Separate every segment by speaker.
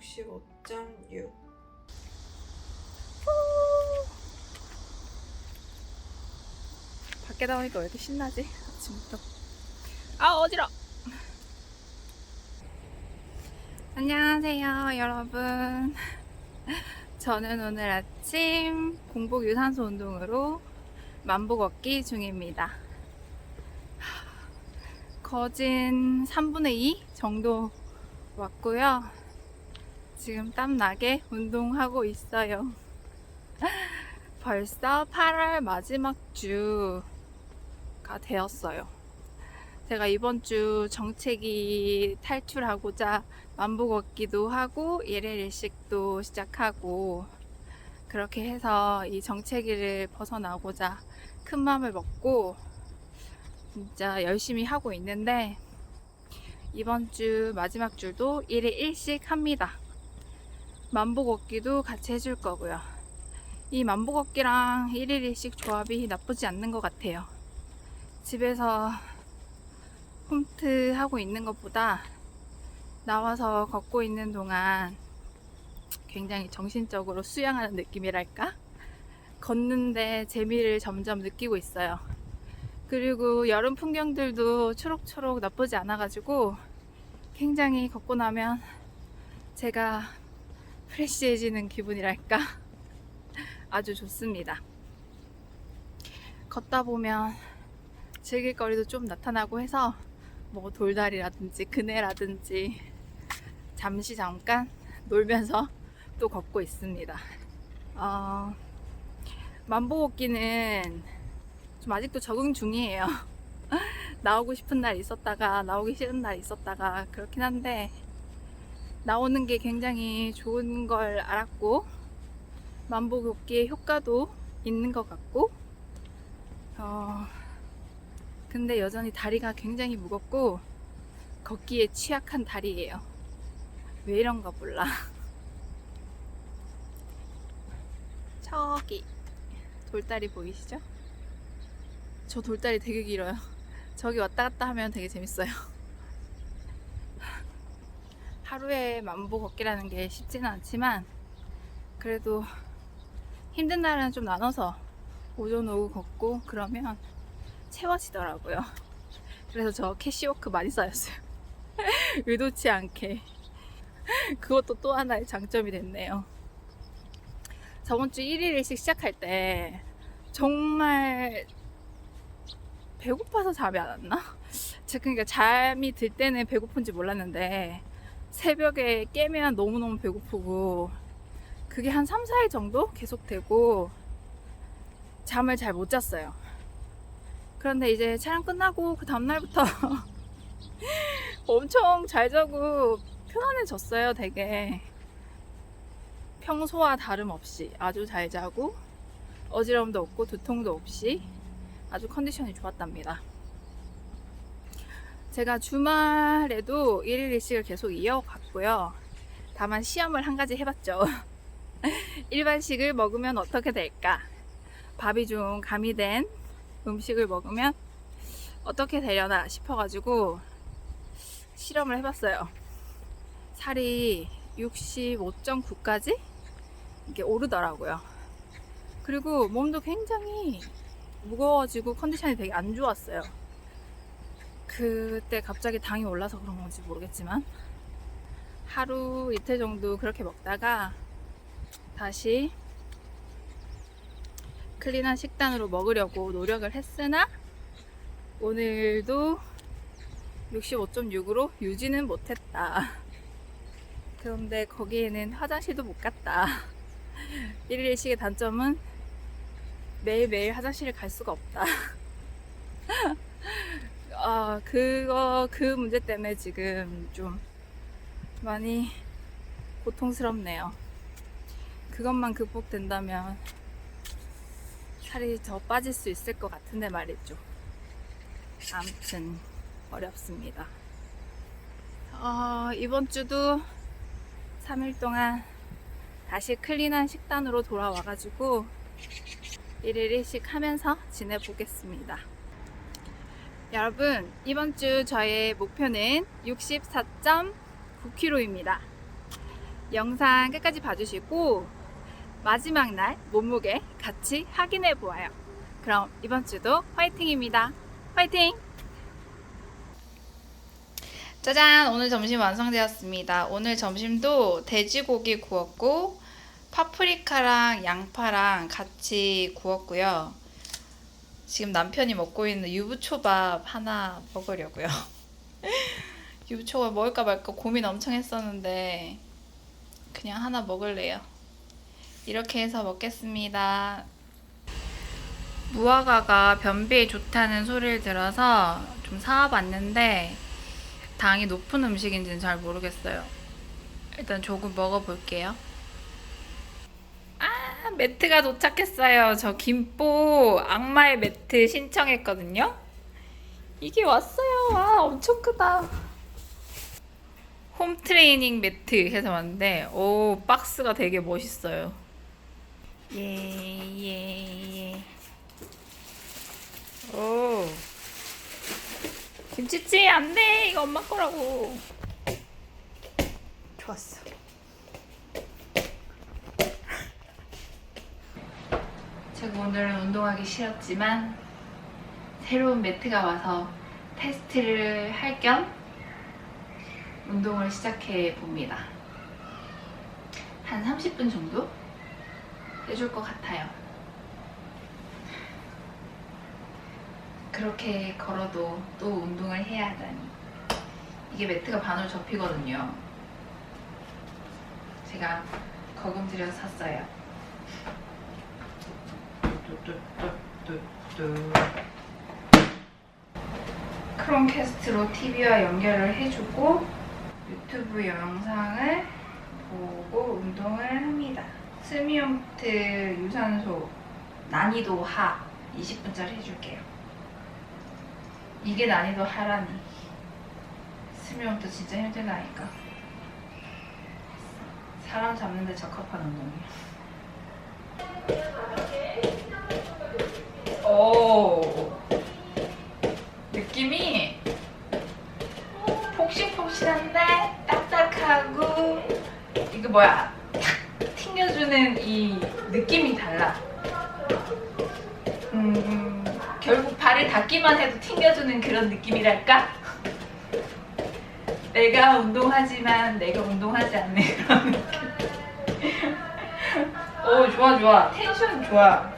Speaker 1: 65.6
Speaker 2: 밖에 나오니까 왜 이렇게 신나지? 아침부터. 아, 어지러! 안녕하세요, 여러분. 저는 오늘 아침 공복 유산소 운동으로 만보 걷기 중입니다. 거진 3분의 2 정도 왔고요. 지금 땀나게 운동하고 있어요. 벌써 8월 마지막 주가 되었어요. 제가 이번 주 정체기 탈출하고자 만보 걷기도 하고 일일 일식도 시작하고 그렇게 해서 이 정체기를 벗어나고자 큰 마음을 먹고 진짜 열심히 하고 있는데 이번 주 마지막 주도 일일 일식 합니다. 만보 걷기도 같이 해줄 거고요. 이 만보 걷기랑 1일 1식 조합이 나쁘지 않는 것 같아요. 집에서 홈트 하고 있는 것보다 나와서 걷고 있는 동안 굉장히 정신적으로 수양하는 느낌이랄까? 걷는데 재미를 점점 느끼고 있어요. 그리고 여름 풍경들도 초록초록 나쁘지 않아가지고 굉장히 걷고 나면 제가 프레시해지는 기분이랄까? 아주 좋습니다. 걷다 보면 즐길 거리도 좀 나타나고 해서 뭐 돌다리라든지 그네라든지 잠시 잠깐 놀면서 또 걷고 있습니다. 어, 만보 걷기는 좀 아직도 적응 중이에요. 나오고 싶은 날 있었다가 나오기 싫은 날 있었다가 그렇긴 한데 나오는 게 굉장히 좋은 걸 알았고 만보 걷기의 효과도 있는 것 같고 어, 근데 여전히 다리가 굉장히 무겁고 걷기에 취약한 다리예요. 왜 이런가 몰라. 저기 돌다리 보이시죠? 저 돌다리 되게 길어요. 저기 왔다 갔다 하면 되게 재밌어요. 하루에 만보 걷기라는 게 쉽지는 않지만 그래도 힘든 날은 좀 나눠서 오전 오후 걷고 그러면 채워지더라고요. 그래서 저 캐시워크 많이 쌓였어요. 의도치 않게. 그것도 또 하나의 장점이 됐네요. 저번 주 1일 일식 시작할 때 정말 배고파서 잠이 안 왔나? 제가 그러니까 잠이 들 때는 배고픈지 몰랐는데 새벽에 깨면 너무너무 배고프고 그게 한 3, 4일 정도 계속되고 잠을 잘 못 잤어요. 그런데 이제 촬영 끝나고 그 다음날부터 엄청 잘 자고 편안해졌어요, 되게. 평소와 다름없이 아주 잘 자고 어지러움도 없고 두통도 없이 아주 컨디션이 좋았답니다. 제가 주말에도 1일 1식을 계속 이어갔고요. 다만 시험을 한 가지 해봤죠. 일반식을 먹으면 어떻게 될까? 밥이 좀 가미된 음식을 먹으면 어떻게 되려나 싶어가지고 실험을 해봤어요. 살이 65.9까지 이게 오르더라고요. 그리고 몸도 굉장히 무거워지고 컨디션이 되게 안 좋았어요. 그때 갑자기 당이 올라서 그런 건지 모르겠지만 하루 이틀 정도 그렇게 먹다가 다시 클린한 식단으로 먹으려고 노력을 했으나 오늘도 65.6으로 유지는 못했다. 그런데 거기에는 화장실도 못 갔다. 1일 1식의 단점은 매일매일 화장실을 갈 수가 없다. 아, 그거, 그 문제 때문에 지금 좀 많이 고통스럽네요. 그것만 극복된다면 살이 더 빠질 수 있을 것 같은데 말이죠. 아무튼 어렵습니다. 어, 이번 주도 3일 동안 다시 클린한 식단으로 돌아와가지고 1일 1식 하면서 지내보겠습니다. 여러분, 이번 주 저의 목표는 64.9kg입니다. 영상 끝까지 봐주시고 마지막 날 몸무게 같이 확인해 보아요. 그럼 이번 주도 화이팅입니다. 화이팅! 짜잔! 오늘 점심 완성되었습니다. 오늘 점심도 돼지고기 구웠고 파프리카랑 양파랑 같이 구웠고요. 지금 남편이 먹고 있는 유부초밥 하나 먹으려고요. 유부초밥 먹을까 말까 고민 엄청 했었는데 그냥 하나 먹을래요. 이렇게 해서 먹겠습니다. 무화과가 변비에 좋다는 소리를 들어서 좀 사와봤는데 당이 높은 음식인지는 잘 모르겠어요. 일단 조금 먹어볼게요. 아, 매트가 도착했어요. 저 김포 악마의 매트 신청했거든요. 이게 왔어요. 와, 엄청 크다. 홈 트레이닝 매트 해서 왔는데, 오, 박스가 되게 멋있어요. 예, 예, 예. 오. 김치찌 안 돼. 이거 엄마 거라고. 좋았어. 제가 오늘은 운동하기 싫었지만 새로운 매트가 와서 테스트를 할 겸 운동을 시작해 봅니다. 한 30분 정도 해줄 것 같아요. 그렇게 걸어도 또 운동을 해야 하다니. 이게 매트가 반으로 접히거든요. 제가 거금 들여서 샀어요. 뚜뚜뚜뚜뚜. 크롬캐스트로 TV와 연결을 해주고 유튜브 영상을 보고 운동을 합니다. 스미용트 유산소 난이도 하 20분짜리 해줄게요. 이게 난이도 하라니. 스미용트 진짜 힘들다니까. 사람 잡는데 적합한 운동이에요. 오. 느낌이 폭신폭신한데 딱딱하고 이거 뭐야 탁 튕겨주는 이 느낌이 달라. 음, 결국 발을 닿기만 해도 튕겨주는 그런 느낌이랄까? 내가 운동하지만 내가 운동하지 않는 그런. 오 좋아 좋아 텐션 좋아.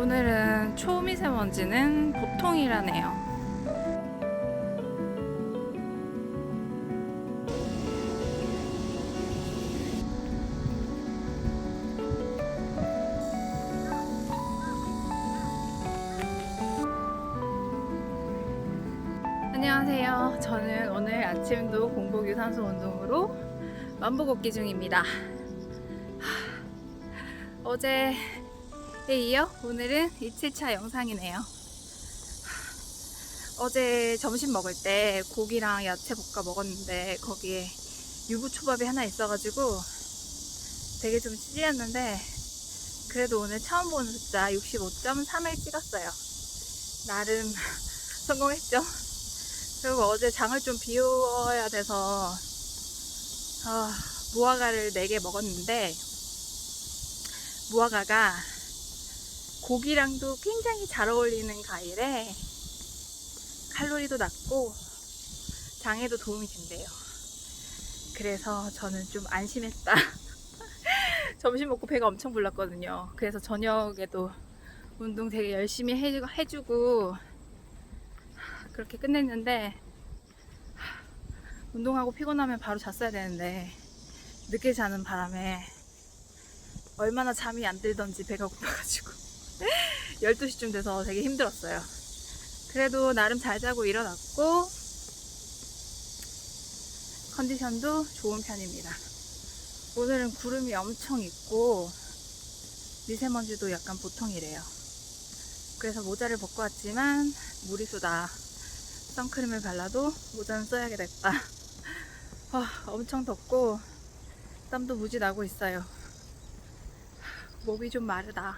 Speaker 2: 오늘은 초미세먼지는 보통이라네요. 안녕하세요. 저는 오늘 아침도 공복 유산소 운동으로 만보 걷기 중입니다. 하, 어제에 이어 오늘은 이틀차 영상이네요. 하, 어제 점심 먹을 때 고기랑 야채 볶아 먹었는데 거기에 유부초밥이 하나 있어가지고 되게 좀 찔렸는데 그래도 오늘 처음 보는 숫자 65.3을 찍었어요. 나름 성공했죠? 그리고 어제 장을 좀 비워야 돼서 아, 무화과를 4개 먹었는데 무화과가 고기랑도 굉장히 잘 어울리는 과일에 칼로리도 낮고 장에도 도움이 된대요. 그래서 저는 좀 안심했다. 점심 먹고 배가 엄청 불렀거든요. 그래서 저녁에도 운동 되게 열심히 해- 해주고 그렇게 끝냈는데 운동하고 피곤하면 바로 잤어야 되는데 늦게 자는 바람에 얼마나 잠이 안 들던지 배가 고파가지고 12시쯤 돼서 되게 힘들었어요. 그래도 나름 잘 자고 일어났고 컨디션도 좋은 편입니다. 오늘은 구름이 엄청 있고 미세먼지도 약간 보통이래요. 그래서 모자를 벗고 왔지만 무리수다. 선크림을 발라도 모자는 써야겠다. 아, 엄청 덥고 땀도 무지 나고 있어요. 몸이 좀 마르다.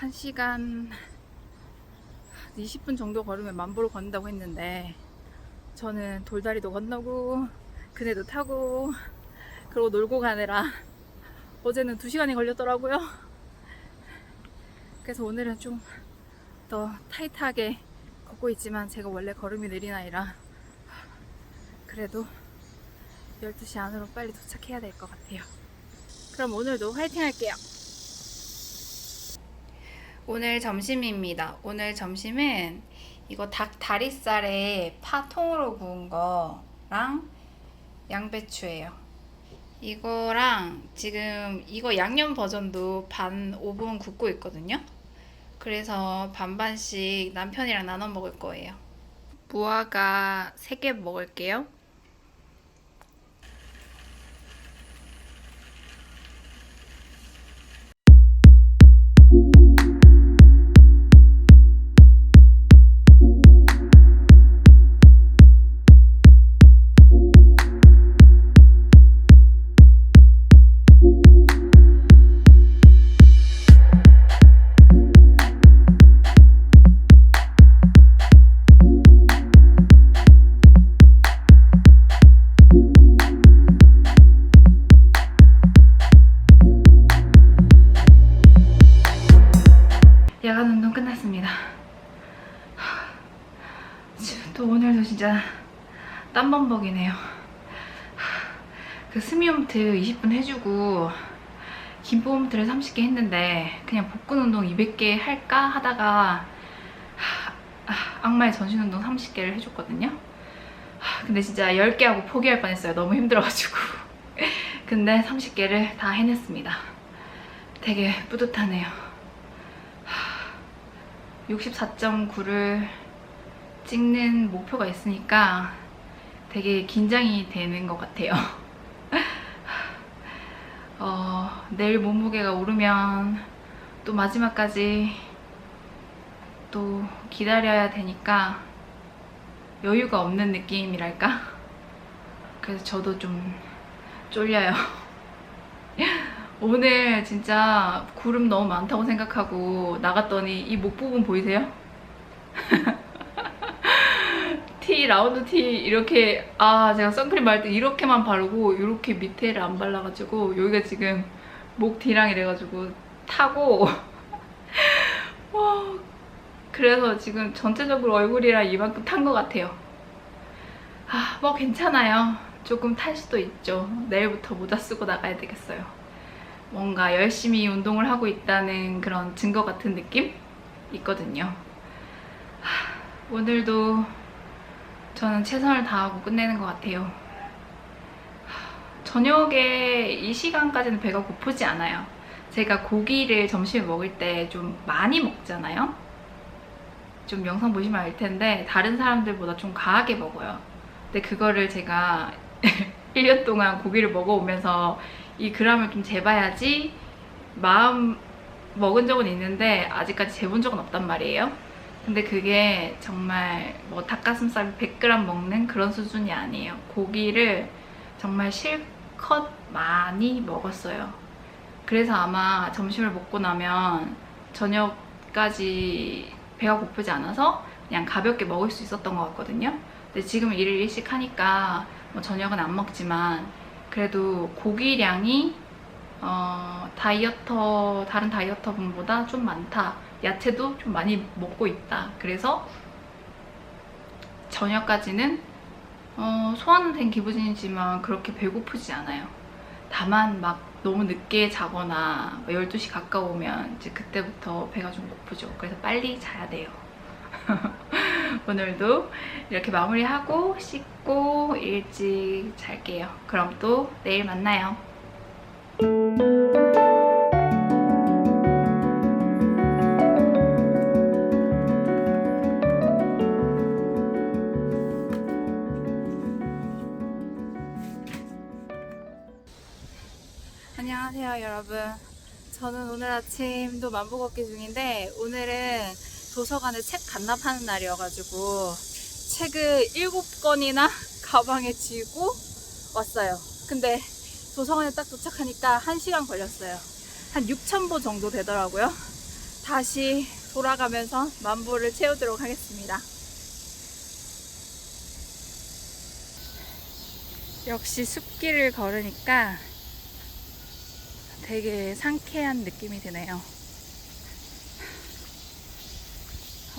Speaker 2: 한 시간 20분 정도 걸으면 만보를 걷는다고 했는데 저는 돌다리도 건너고 그네도 타고 그리고 놀고 가느라 어제는 2시간이 걸렸더라고요. 그래서 오늘은 좀 더 타이트하게 걷고 있지만 제가 원래 걸음이 느린 아이라 그래도 12시 안으로 빨리 도착해야 될 것 같아요. 그럼 오늘도 화이팅 할게요. 오늘 점심입니다. 오늘 점심은 이거 닭 다리살에 파 통으로 구운 거랑 양배추예요. 이거랑 지금 이거 양념 버전도 반 오븐 굽고 있거든요. 그래서 반반씩 남편이랑 나눠 먹을 거예요. 무화과 3개 먹을게요. 끝났습니다. 또 오늘도 진짜 땀범벅이네요. 하, 그 스미홈트 20분 해주고 긴보홈트를 30개 했는데 그냥 복근 운동 200개 할까 하다가 악마의 전신 운동 30개를 해줬거든요. 하, 근데 진짜 10개 하고 포기할 뻔했어요. 너무 힘들어가지고. 근데 30개를 다 해냈습니다. 되게 뿌듯하네요. 64.9를 찍는 목표가 있으니까 되게 긴장이 되는 것 같아요. 어, 내일 몸무게가 오르면 또 마지막까지 또 기다려야 되니까 여유가 없는 느낌이랄까? 그래서 저도 좀 쫄려요. 오늘 진짜 구름 너무 많다고 생각하고 나갔더니 이 목 부분 보이세요? 티 라운드 티 이렇게 아 제가 선크림 바를 때 이렇게만 바르고 이렇게 밑에를 안 발라가지고 여기가 지금 목 D랑 이래가지고 타고 와 그래서 지금 전체적으로 얼굴이랑 이만큼 탄 것 같아요. 아뭐 괜찮아요. 조금 탈 수도 있죠. 내일부터 모자 쓰고 나가야 되겠어요. 뭔가 열심히 운동을 하고 있다는 그런 증거 같은 느낌? 있거든요. 하, 오늘도 저는 최선을 다하고 끝내는 것 같아요. 하, 저녁에 이 시간까지는 배가 고프지 않아요. 제가 고기를 점심에 먹을 때 좀 많이 먹잖아요. 좀 영상 보시면 알 텐데 다른 사람들보다 좀 과하게 먹어요. 근데 그거를 제가 1년 동안 고기를 먹어오면서 이 그람을 좀 재봐야지 마음 먹은 적은 있는데 아직까지 재본 적은 없단 말이에요. 근데 그게 정말 뭐 닭가슴살 100g 먹는 그런 수준이 아니에요. 고기를 정말 실컷 많이 먹었어요. 그래서 아마 점심을 먹고 나면 저녁까지 배가 고프지 않아서 그냥 가볍게 먹을 수 있었던 것 같거든요. 근데 지금 일을 일식 하니까 뭐 저녁은 안 먹지만 그래도 고기량이 어, 다이어터 다른 다이어터 분보다 좀 많다. 야채도 좀 많이 먹고 있다. 그래서 저녁까지는 어, 소화는 된 기분이지만 그렇게 배고프지 않아요. 다만 막 너무 늦게 자거나 12시 가까우면 이제 그때부터 배가 좀 고프죠. 그래서 빨리 자야 돼요. 오늘도 이렇게 마무리하고 씻고 일찍 잘게요. 그럼 또 내일 만나요. 안녕하세요, 여러분. 저는 오늘 아침 도 만보 걷기 중인데 오늘은 도서관에 책 반납하는 날이어가지고 책을 7권이나 가방에 쥐고 왔어요. 근데 도서관에 딱 도착하니까 1시간 걸렸어요. 한 6,000보 정도 되더라고요. 다시 돌아가면서 만보를 채우도록 하겠습니다. 역시 숲길을 걸으니까 되게 상쾌한 느낌이 드네요.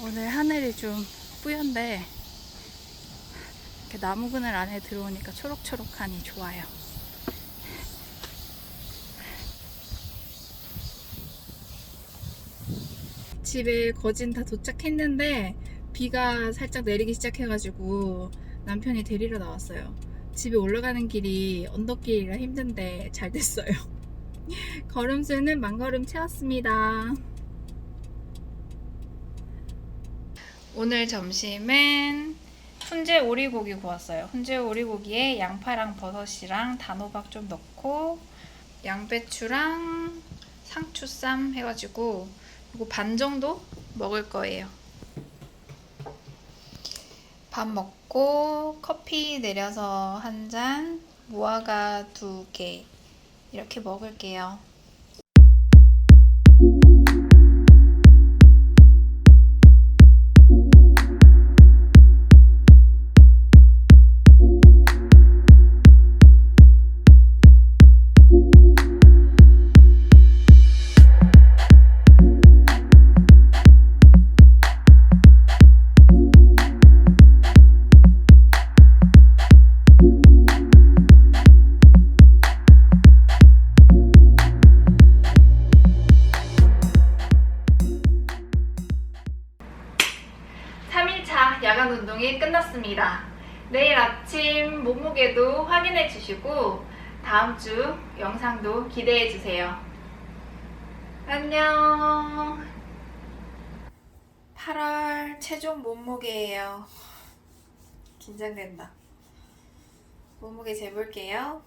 Speaker 2: 오늘 하늘이 좀 뿌연데 이렇게 나무 그늘 안에 들어오니까 초록초록하니 좋아요. 집에 거진 다 도착했는데 비가 살짝 내리기 시작해가지고 남편이 데리러 나왔어요. 집에 올라가는 길이 언덕길이라 힘든데 잘 됐어요. 걸음수는 만걸음 채웠습니다. 오늘 점심은 훈제 오리고기 구웠어요. 훈제 오리고기에 양파랑 버섯이랑 단호박 좀 넣고 양배추랑 상추쌈 해가지고 이거 반 정도 먹을 거예요. 밥 먹고 커피 내려서 한 잔, 무화과 두 개. 이렇게 먹을게요. 다음 주 영상도 기대해 주세요. 안녕. 8월 최종 몸무게예요. 긴장된다. 몸무게 재볼게요.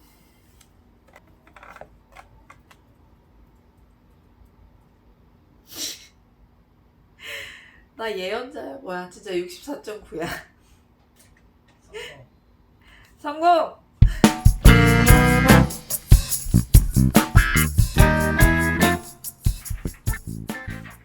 Speaker 1: 나 예언자야 뭐야 진짜 64.9야 성공